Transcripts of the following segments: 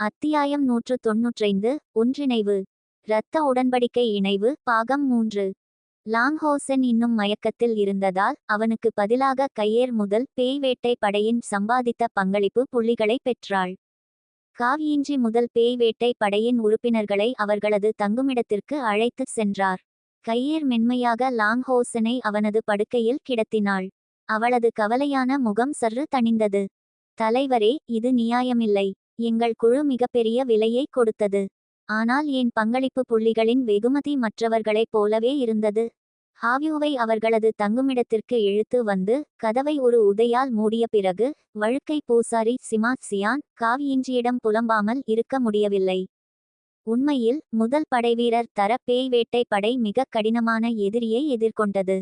அத்தியாயம் நூற்று தொன்னூற்றைந்து ஒன்றிணைவு. இரத்த உடன்படிக்கை இணைவு பாகம் மூன்று. லாங்ஹோசென் இன்னும் மயக்கத்தில் இருந்ததால் அவனுக்கு பதிலாக கையேர் முதல் பேய் வேட்டை படையின் சம்பாதித்த பங்களிப்பு புள்ளிகளை பெற்றாள். காவியின்றி முதல் பேய் வேட்டை படையின் உறுப்பினர்களை அவர்களது தங்குமிடத்திற்கு அழைத்துச் சென்றார். கையேர் மென்மையாக லாங்ஹோசனை அவனது படுக்கையில் கிடத்தினாள். அவளது கவலையான முகம் சற்று தணிந்தது. தலைவரே இது நியாயமில்லை. எங்கள் குழு மிகப்பெரிய விலையை கொடுத்தது. ஆனால் என் பங்களிப்பு புள்ளிகளின் வெகுமதி மற்றவர்களைப் போலவே இருந்தது. ஹாவியூவை அவர்களது தங்குமிடத்திற்கு இழுத்து வந்து கதவை ஒரு உதையால் மூடிய பிறகு வழுக்கை பூசாரி சிமாத் சியான் காவியின்றியிடம் புலம்பாமல் இருக்க முடியவில்லை. உண்மையில் முதல் படைவீரர் தர பேய் வேட்டை படை மிக கடினமான எதிரியை எதிர்கொண்டது.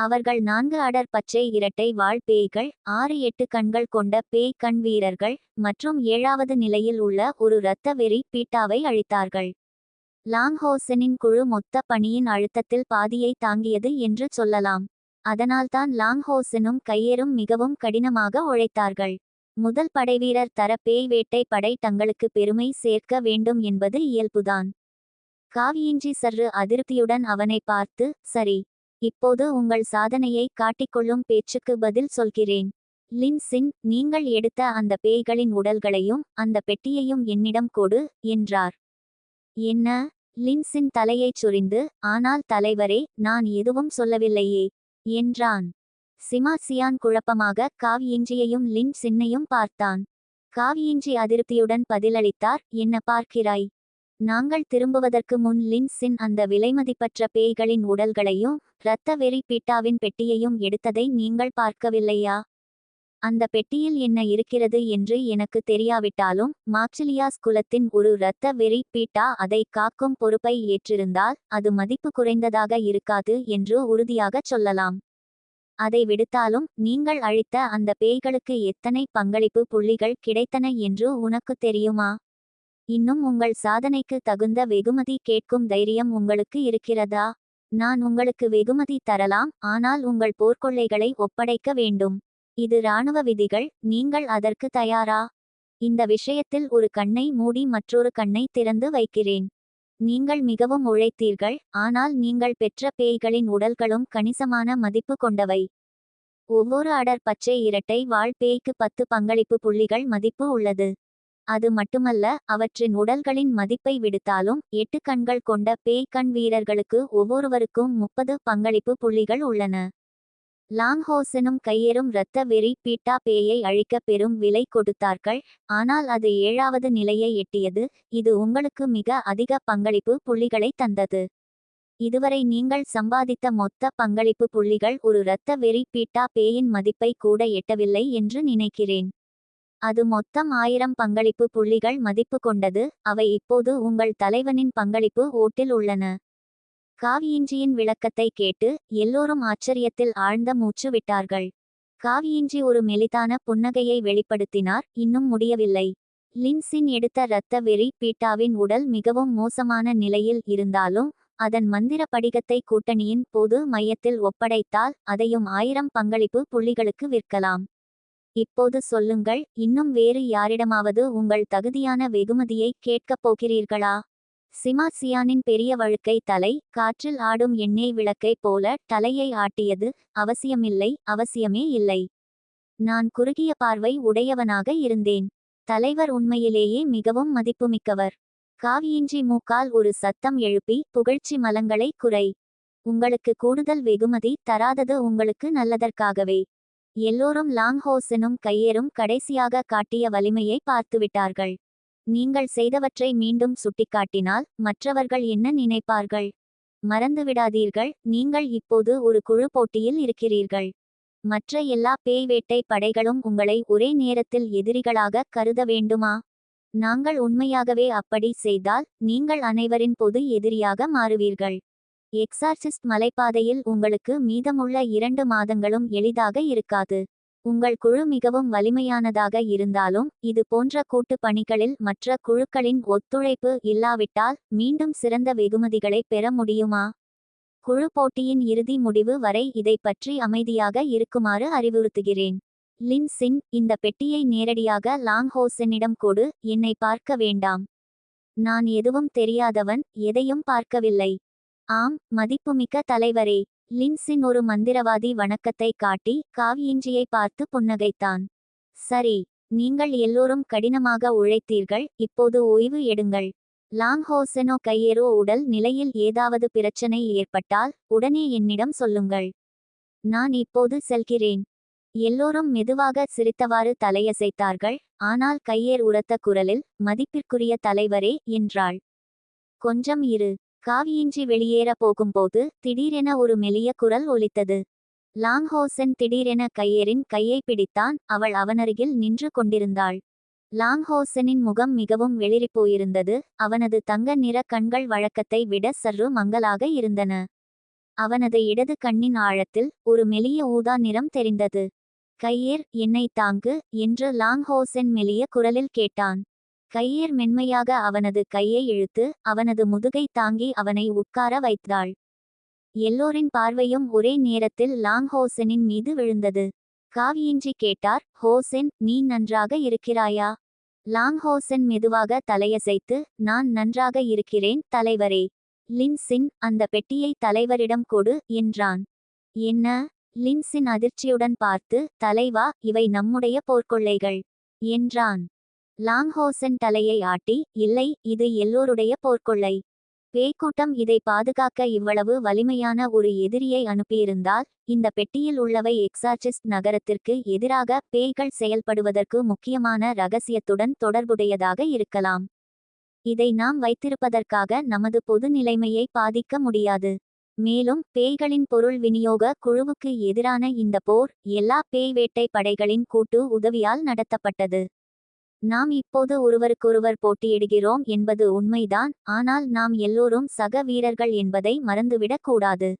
அவர்கள் நான்கு அடர் பச்சை இரட்டை வாழ் பேய்கள் ஆறு எட்டு கண்கள் கொண்ட பேய் கண் வீரர்கள் மற்றும் ஏழாவது நிலையில் உள்ள ஒரு இரத்த வெறி பீட்டாவை அழித்தார்கள். லாங்ஹோசனின் குழு மொத்த பணியின் அழுத்தத்தில் பாதியை தாங்கியது என்று சொல்லலாம். அதனால்தான் லாங்ஹோசனும் கையேறும் மிகவும் கடினமாக உழைத்தார்கள். முதல் படைவீரர் தர பேய் வேட்டை படை தங்களுக்கு பெருமை சேர்க்க வேண்டும் என்பது இயல்புதான். காவியின்றி சற்று அதிருப்தியுடன் அவனை பார்த்து சரி இப்போது உங்கள் சாதனையை காட்டிக்கொள்ளும் பேச்சுக்கு பதில் சொல்கிறேன். லின்சின் நீங்கள் எடுத்த அந்த பேய்களின் உடல்களையும் அந்த பெட்டியையும் என்னிடம் கொடு என்றார். என்ன? லின்சின் தலையைச் சுரிந்து ஆனால் தலைவரே நான் எதுவும் சொல்லவில்லையே என்றான். சிமாசியான் குழப்பமாக காவியிஞ்சியையும் லின் சின்னையும் பார்த்தான். காவியின்றி அதிருப்தியுடன் பதிலளித்தார் என்ன பார்க்கிறாய்? நாங்கள் திரும்புவதற்கு முன் லின்சின் அந்த விலைமதிப்பற்ற பேய்களின் உடல்களையும் இரத்த வெறி பீட்டாவின் பெட்டியையும் எடுத்ததை நீங்கள் பார்க்கவில்லையா? அந்த பெட்டியில் என்ன இருக்கிறது என்று எனக்கு தெரியாவிட்டாலும் மாக்சிலியாஸ் குலத்தின் ஒரு இரத்த வெறி பீட்டா அதை காக்கும் பொறுப்பை ஏற்றிருந்தால் அது மதிப்பு குறைந்ததாக இருக்காது என்று உறுதியாகச் சொல்லலாம். அதை விடுத்தாலும் நீங்கள் அழித்த அந்த பேய்களுக்கு எத்தனை பங்களிப்பு புள்ளிகள் கிடைத்தன என்று உனக்கு தெரியுமா? இன்னும் உங்கள் சாதனைக்கு தகுந்த வெகுமதி கேட்கும் தைரியம் உங்களுக்கு இருக்கிறதா? நான் உங்களுக்கு வெகுமதி தரலாம் ஆனால் உங்கள் போர்க்கொள்ளைகளை ஒப்படைக்க வேண்டும். இது இராணுவ விதிகள் நீங்கள் அதற்கு தயாரா? இந்த விஷயத்தில் ஒரு கண்ணை மூடி மற்றொரு கண்ணை திறந்து வைக்கிறேன். நீங்கள் மிகவும் உழைத்தீர்கள் ஆனால் நீங்கள் பெற்ற பேய்களின் உடல்களும் கணிசமான மதிப்பு கொண்டவை. ஒவ்வொரு அடர் பச்சை இரட்டை வாழ் பேய்க்கு பத்து பங்களிப்பு புள்ளிகள் மதிப்பு உள்ளது. அது மட்டுமல்ல அவற்றின் உடல்களின் மதிப்பை விடுத்தாலும் எட்டு கண்கள் கொண்ட பேய் கண் வீரர்களுக்கு ஒவ்வொருவருக்கும் முப்பது பங்களிப்பு புள்ளிகள் உள்ளன. லாங்ஹோசனும் கையேறும் இரத்த வெறி பீட்டா பேயை அழிக்க பெரும் விலை கொடுத்தார்கள் ஆனால் அது ஏழாவது நிலையை எட்டியது இது உங்களுக்கு மிக அதிக பங்களிப்பு புள்ளிகளை தந்தது. இதுவரை நீங்கள் சம்பாதித்த மொத்த பங்களிப்பு புள்ளிகள் ஒரு இரத்த வெறி பீட்டா பேயின் மதிப்பை கூட எட்டவில்லை என்று நினைக்கிறேன். அது மொத்தம் ஆயிரம் பங்களிப்பு புள்ளிகள் மதிப்பு கொண்டது. அவை இப்போது உங்கள் தலைவனின் பங்களிப்பு ஓட்டில் உள்ளன. காவியின்றியின் விளக்கத்தை கேட்டு எல்லோரும் ஆச்சரியத்தில் ஆழ்ந்த மூச்சு விட்டார்கள். காவியின்றி ஒரு மெலிதான புன்னகையை வெளிப்படுத்தினார். இன்னும் முடியவில்லை. லின்சின் எடுத்த இரத்த வெறி பீட்டாவின் உடல் மிகவும் மோசமான நிலையில் இருந்தாலும் அதன் மந்திர படிகத்தை கூட்டணியின் பொது மையத்தில் ஒப்படைத்தால் அதையும் ஆயிரம் பங்களிப்பு புள்ளிகளுக்கு விற்கலாம். இப்போது சொல்லுங்கள் இன்னும் வேறு யாரிடமாவது உங்கள் தகுதியான வெகுமதியை கேட்கப் போகிறீர்களா? சிமாசியானின் பெரிய வழுக்கை தலை காற்றில் ஆடும் எண்ணெய் விளக்கைப் போல தலையை ஆட்டியது அவசியமில்லை அவசியமே இல்லை. நான் குறுகிய பார்வை உடையவனாக இருந்தேன். தலைவர் உண்மையிலேயே மிகவும் மதிப்புமிக்கவர். காவியின்றி மூக்கால் ஒரு சத்தம் எழுப்பி புகழ்ச்சி மலங்களை குறை. உங்களுக்கு கூடுதல் வெகுமதி தராதது உங்களுக்கு நல்லதற்காகவே. எல்லோரும் லாங்ஹோசனும் கையேறும் கடைசியாக காட்டிய வலிமையை பார்த்துவிட்டார்கள். நீங்கள் செய்தவற்றை மீண்டும் சுட்டிக்காட்டினால் மற்றவர்கள் என்ன நினைப்பார்கள்? மறந்துவிடாதீர்கள் நீங்கள் இப்போது ஒரு குழு போட்டியில் இருக்கிறீர்கள். மற்ற எல்லா பேய் வேட்டை படைகளும் உங்களை ஒரே நேரத்தில் எதிரிகளாக கருத வேண்டுமா? நாங்கள் உண்மையாகவே அப்படி செய்தால் நீங்கள் அனைவரின் பொது எதிரியாக மாறுவீர்கள். எக்ஸார்சிஸ்ட் மலைப்பாதையில் உங்களுக்கு மீதமுள்ள இரண்டு மாதங்களும் எளிதாக இருக்காது. உங்கள் குழு மிகவும் வலிமையானதாக இருந்தாலும் இது போன்ற கூட்டு பணிகளில் மற்ற குழுக்களின் ஒத்துழைப்பு இல்லாவிட்டால் மீண்டும் சிறந்த வெகுமதிகளை பெற முடியுமா? குழு போட்டியின் இறுதி முடிவு வரை இதை பற்றி அமைதியாக இருக்குமாறு அறிவுறுத்துகிறேன். லின்சின் இந்த பெட்டியை நேரடியாக லாங்ஹோசனிடம் கொடு என்னை பார்க்க வேண்டாம். நான் எதுவும் தெரியாதவன் எதையும் பார்க்கவில்லை. ஆம் மதிப்புமிக்க தலைவரே. லின்சின் ஒரு மந்திரவாதி வணக்கத்தை காட்டி காவியிஞ்சியை பார்த்து புன்னகைத்தான். சரி நீங்கள் எல்லோரும் கடினமாக உழைத்தீர்கள் இப்போது ஓய்வு எடுங்கள். லாங்ஹோசெனோ கையேரோ உடல் நிலையில் ஏதாவது பிரச்சனை ஏற்பட்டால் உடனே என்னிடம் சொல்லுங்கள். நான் இப்போது செல்கிறேன். எல்லோரும் மெதுவாக சிரித்தவாறு தலையசைத்தார்கள் ஆனால் கையேர் உரத்த குரலில் மதிப்பிற்குரிய தலைவரே என்றாள். கொஞ்சம் இரு. காவியின்றி வெளியேற போகும்போது திடீரென ஒரு மெலிய குரல் ஒலித்தது. லாங்ஹோசன் திடீரென கையேரின் கையை பிடித்தான். அவள் அவனருகில் நின்று கொண்டிருந்தாள். லாங்ஹோசனின் முகம் மிகவும் வெளிரிப்போயிருந்தது அவனது தங்க நிற கண்கள் வழக்கத்தை விட சற்று மங்கலாக இருந்தன. அவனது இடது கண்ணின் ஆழத்தில் ஒரு மெலிய ஊதா நிறம் தெரிந்தது. கையேர் என்னை தாங்கு என்று லாங்ஹோசென் மெலிய குரலில் கேட்டான். கையேர் மென்மையாக அவனது கையை இழுத்து அவனது முதுகை தாங்கி அவனை உட்கார வைத்தாள். எல்லோரின் பார்வையும் ஒரே நேரத்தில் லாங் ஹோசனின் மீது விழுந்தது. காவியின்றி கேட்டார் ஹோசென் நீ நன்றாக இருக்கிறாயா? லாங் ஹோசன் மெதுவாக தலையசைத்து நான் நன்றாக இருக்கிறேன் தலைவரே. லின்சின் அந்த பெட்டியை தலைவரிடம் கொடு என்றான். என்ன? லின்சின் அதிர்ச்சியுடன் பார்த்து தலைவா இவை நம்முடைய போர்க்கொள்ளைகள் என்றான். லாங்ஹோசன் தலையை ஆட்டி இல்லை இது எல்லோருடைய போர்க்கொள்ளை. பேய்க்கூட்டம் இதை பாதுகாக்க இவ்வளவு வலிமையான ஒரு எதிரியை அனுப்பியிருந்தால் இந்த பெட்டியில் உள்ளவை எக்ஸார்சிஸ்ட் நகரத்திற்கு எதிராக பேய்கள் செயல்படுவதற்கு முக்கியமான ரகசியத்துடன் தொடர்புடையதாக இருக்கலாம். இதை நாம் வைத்திருப்பதற்காக நமது பொது நிலைமையை பாதிக்க முடியாது. மேலும் பேய்களின் பொருள் விநியோக குழுவுக்கு எதிரான இந்த போர் எல்லா பேய் வேட்டை படைகளின் கூட்டு உதவியால் நடத்தப்பட்டது. நாம் இப்போது ஒருவருக்கொருவர் போட்டியிடுகிறோம் என்பது உண்மைதான் ஆனால் நாம் எல்லோரும் சக வீரர்கள் என்பதை மறந்துவிடக் கூடாது.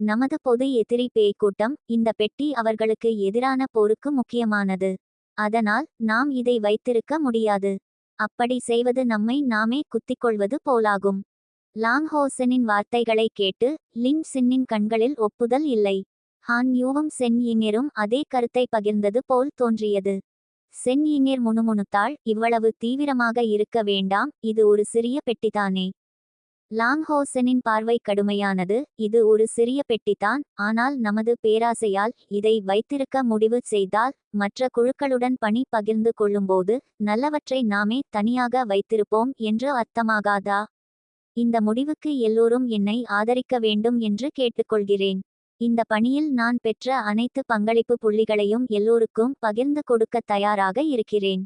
நமது பொது எதிரி பேய்க்கூட்டம் இந்த பெட்டி அவர்களுக்கு எதிரான போருக்கு முக்கியமானது. அதனால் நாம் இதை வைத்திருக்க முடியாது. அப்படி செய்வது நம்மை நாமே குத்திக்கொள்வது போலாகும். லாங்ஹோசனின் வார்த்தைகளை கேட்டு லின் சின்னின் கண்களில் ஒப்புதல் இல்லை. ஹான் யூவும் சென் இங்கெரும் அதே கருத்தை பகிர்ந்தது போல் தோன்றியது. சென் இங்கேர் முணுமுணுத்தாள். இவ்வளவு தீவிரமாக இருக்க வேண்டாம். இது ஒரு சிறிய பெட்டிதானே? லாங்ஹோசனின் பார்வை கடுமையானது. இது ஒரு சிறிய பெட்டிதான். ஆனால் நமது பேராசையால் இதை வைத்திருக்க முடிவு செய்தால் மற்ற குழுக்களுடன் பணி பகிர்ந்து கொள்ளும்போது நல்லவற்றை நாமே தனியாக வைத்திருப்போம் என்று அர்த்தமாகாதா? இந்த முடிவுக்கு எல்லோரும் என்னை ஆதரிக்க வேண்டும் என்று கேட்டுக்கொள்கிறேன். இந்த பணியில் நான் பெற்ற அனைத்து பங்களிப்பு புள்ளிகளையும் எல்லோருக்கும் பகிர்ந்து கொடுக்க தயாராக இருக்கிறேன்.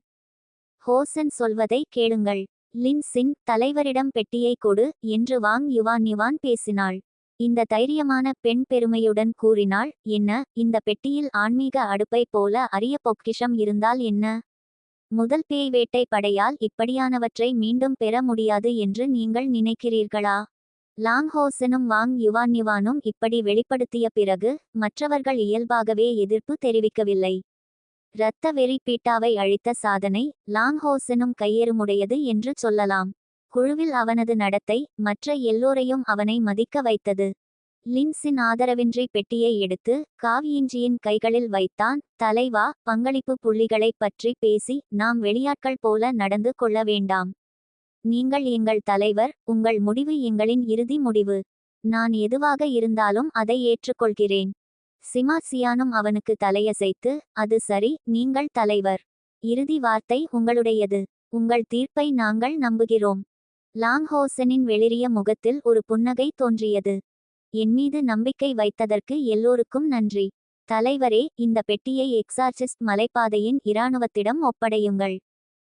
ஹோசன் சொல்வதை கேளுங்கள். லின்சின் தலைவரிடம் பெட்டியை கொடு என்று வாங் யுவான் யுவான் பேசினாள். இந்த தைரியமான பெண் பெருமையுடன் கூறினாள் என்ன இந்த பெட்டியில் ஆன்மீக அடுப்பை போல அரிய பொக்கிஷம் இருந்தால் என்ன? முதல் பேய் வேட்டை படையால் இப்படியானவற்றை மீண்டும் பெற முடியாது என்று நீங்கள் நினைக்கிறீர்களா? லாங்ஹோசனும் வாங் யுவான்யுவானும் இப்படி வெளிப்படுத்திய பிறகு மற்றவர்கள் இயல்பாகவே எதிர்ப்பு தெரிவிக்கவில்லை. இரத்த வெறி பீட்டாவை அழித்த சாதனை லாங்ஹோசனும் கையேறுமுடையது என்று சொல்லலாம். குழுவில் அவனது நடத்தை மற்ற எல்லோரையும் அவனை மதிக்க வைத்தது. லின்ஸின் ஆதரவின்றி பெட்டியை எடுத்து காவியிஞ்சியின் கைகளில் வைத்தான். தலைவா பங்களிப்பு புள்ளிகளை பற்றி பேசி நாம் வெளியாட்கள் போல நடந்து கொள்ள வேண்டாம். நீங்கள் எங்கள் தலைவர் உங்கள் முடிவு எங்களின் இறுதி முடிவு. நான் எதுவாக இருந்தாலும் அதை ஏற்றுக்கொள்கிறேன். சிமாசியானும் அவனுக்கு தலையசைத்து அது சரி நீங்கள் தலைவர். இறுதி வார்த்தை உங்களுடையது. உங்கள் தீர்ப்பை நாங்கள் நம்புகிறோம். லாங்ஹோசனின் வெளிரிய முகத்தில் ஒரு புன்னகை தோன்றியது. என் மீது நம்பிக்கை வைத்ததற்கு எல்லோருக்கும் நன்றி. தலைவரே இந்த பெட்டியை எக்ஸார்சிஸ்ட் மலைப்பாதையின் இராணுவத்திடம் ஒப்படையுங்கள்.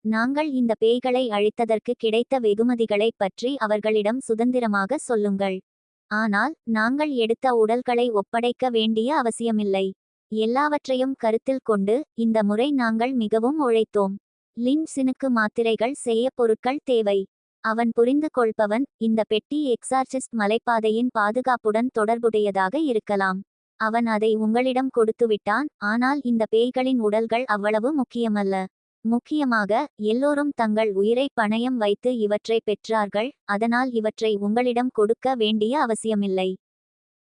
நாங்கள் இந்த பேய்களை அழித்ததற்கு கிடைத்த வெகுமதிகளைப் பற்றி அவர்களிடம் சுதந்திரமாக சொல்லுங்கள். ஆனால் நாங்கள் எடுத்த உடல்களை ஒப்படைக்க வேண்டிய அவசியமில்லை. எல்லாவற்றையும் கருத்தில் கொண்டு இந்த முறை நாங்கள் மிகவும் உழைத்தோம். லின்சினுக்கு மாத்திரைகள் செய்ய பொருட்கள் தேவை. அவன் புரிந்து கொள்பவன் இந்த பெட்டி எக்ஸார்சிஸ்ட் மலைப்பாதையின் பாதுகாப்புடன் தொடர்புடையதாக இருக்கலாம். அவன் அதை உங்களிடம் கொடுத்துவிட்டான் ஆனால் இந்த பேய்களின் உடல்கள் அவ்வளவு முக்கியமல்ல. முக்கியமாக எல்லோரும் தங்கள் உயிரை பணயம் வைத்து இவற்றை பெற்றார்கள் அதனால் இவற்றை உங்களிடம் கொடுக்க வேண்டிய அவசியமில்லை.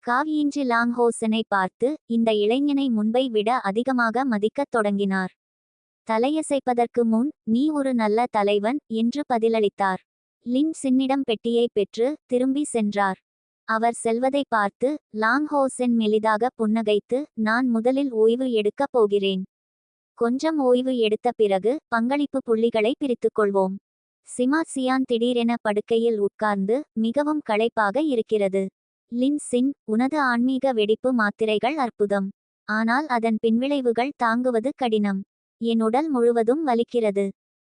காவியின்றி லாங்ஹோசனை பார்த்து இந்த இளைஞனை முன்பை விட அதிகமாக மதிக்கத் தொடங்கினார். தலையசைப்பதற்கு முன் நீ ஒரு நல்ல தலைவன் என்று பதிலளித்தார். லின் சின்னிடம் பெட்டியை பெற்று திரும்பி சென்றார். அவர் செல்வதை பார்த்து லாங்ஹோசென் மெலிதாக புன்னகைத்து நான் முதலில் ஓய்வு எடுக்கப் போகிறேன். கொஞ்சம் ஓய்வு எடுத்த பிறகு பங்களிப்பு புள்ளிகளை பிரித்துக்கொள்வோம். சிமா சியான் திடீரென படுக்கையில் உட்கார்ந்து மிகவும் களைப்பாக இருக்கிறது. லின் சின் உனது ஆன்மீக வெடிப்பு மாத்திரைகள் அற்புதம். ஆனால் அதன் பின்விளைவுகள் தாங்குவது கடினம். என் உடல் முழுவதும் வலிக்கிறது.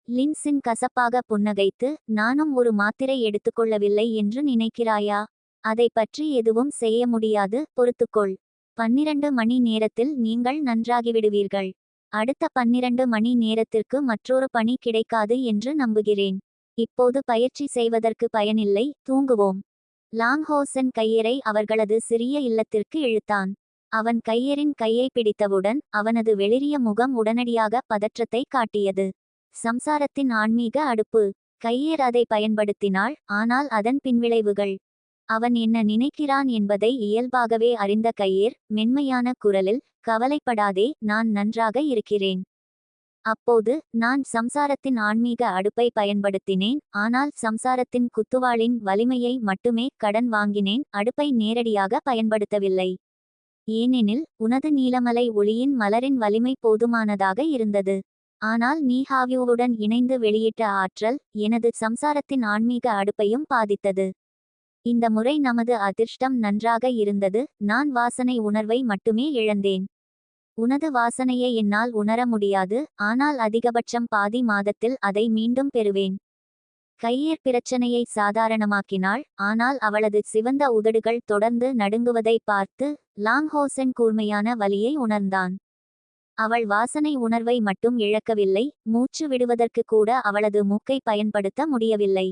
லின்சின் கசப்பாக புன்னகைத்து நானும் ஒரு மாத்திரை எடுத்துக்கொள்ளவில்லை என்று நினைக்கிறாயா? அதை பற்றி எதுவும் செய்ய முடியாது பொறுத்துக்கொள். பன்னிரண்டு மணி நேரத்தில் நீங்கள் நன்றாகிவிடுவீர்கள். அடுத்த பன்னிரண்டு மணி நேரத்திற்கு மற்றொரு பணி கிடைக்காது என்று நம்புகிறேன். இப்போது பயிற்சி செய்வதற்கு பயனில்லை தூங்குவோம். லாங்ஹோசன் கையரை அவர்களது சிறிய இல்லத்திற்கு இழுத்தான். அவன் கையரின் கையை பிடித்தவுடன் அவனது வெளிரிய முகம் உடனடியாக பதற்றத்தை காட்டியது. சம்சாரத்தின் ஆன்மீக அடுப்பு. கையேர் அதை பயன்படுத்தினாள் ஆனால் அதன் பின்விளைவுகள். அவன் என்ன நினைக்கிறான் என்பதை இயல்பாகவே அறிந்த கையேர் மென்மையான குரலில் கவலைப்படாதே நான் நன்றாக இருக்கிறேன். அப்போது நான் சம்சாரத்தின் ஆன்மீக அடுப்பை பயன்படுத்தினேன் ஆனால் சம்சாரத்தின் குத்துவாளின் வலிமையை மட்டுமே கடன் வாங்கினேன் அடுப்பை நேரடியாக பயன்படுத்தவில்லை. ஏனெனில் உனது நீலமலை ஒளியின் மலரின் வலிமை போதுமானதாக இருந்தது. ஆனால் நீஹாவியோவுடன் இணைந்து வெளியிட்ட ஆற்றல் எனது சம்சாரத்தின் ஆன்மீக அடுப்பையும் பாதித்தது. இந்த முறை நமது அதிர்ஷ்டம் நன்றாக இருந்தது நான் வாசனை உணர்வை மட்டுமே இழந்தேன். உனது வாசனையை என்னால் உணர முடியாது ஆனால் அதிகபட்சம் பாதி மாதத்தில் அதை மீண்டும் பெறுவேன். கையேற் பிரச்சனையை சாதாரணமாக்கினாள் ஆனால் அவளது சிவந்த உதடுகள் தொடர்ந்து நடுங்குவதை பார்த்து லாங்ஹோசன் கூர்மையான வலியை உணர்ந்தான். அவள் வாசனை உணர்வை மட்டும் இழக்கவில்லை மூச்சு விடுவதற்கு கூட அவளது மூக்கை பயன்படுத்த முடியவில்லை.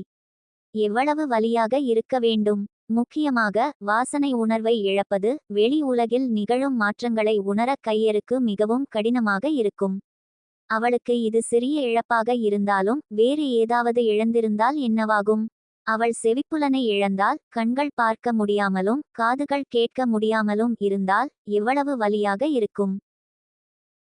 எவ்வளவு வலியாக இருக்க வேண்டும்? முக்கியமாக வாசனை உணர்வை இழப்பது வெளி உலகில் நிகழும் மாற்றங்களை உணர கையருக்கு மிகவும் கடினமாக இருக்கும். அவளுக்கு இது சிறிய இழப்பாக இருந்தாலும் வேறு ஏதாவது இழந்திருந்தால் என்னவாகும்? அவள் செவிப்புலனை இழந்தால் கண்கள் பார்க்க முடியாமலும் காதுகள் கேட்க முடியாமலும் இருந்தால் எவ்வளவு வலியாக இருக்கும்?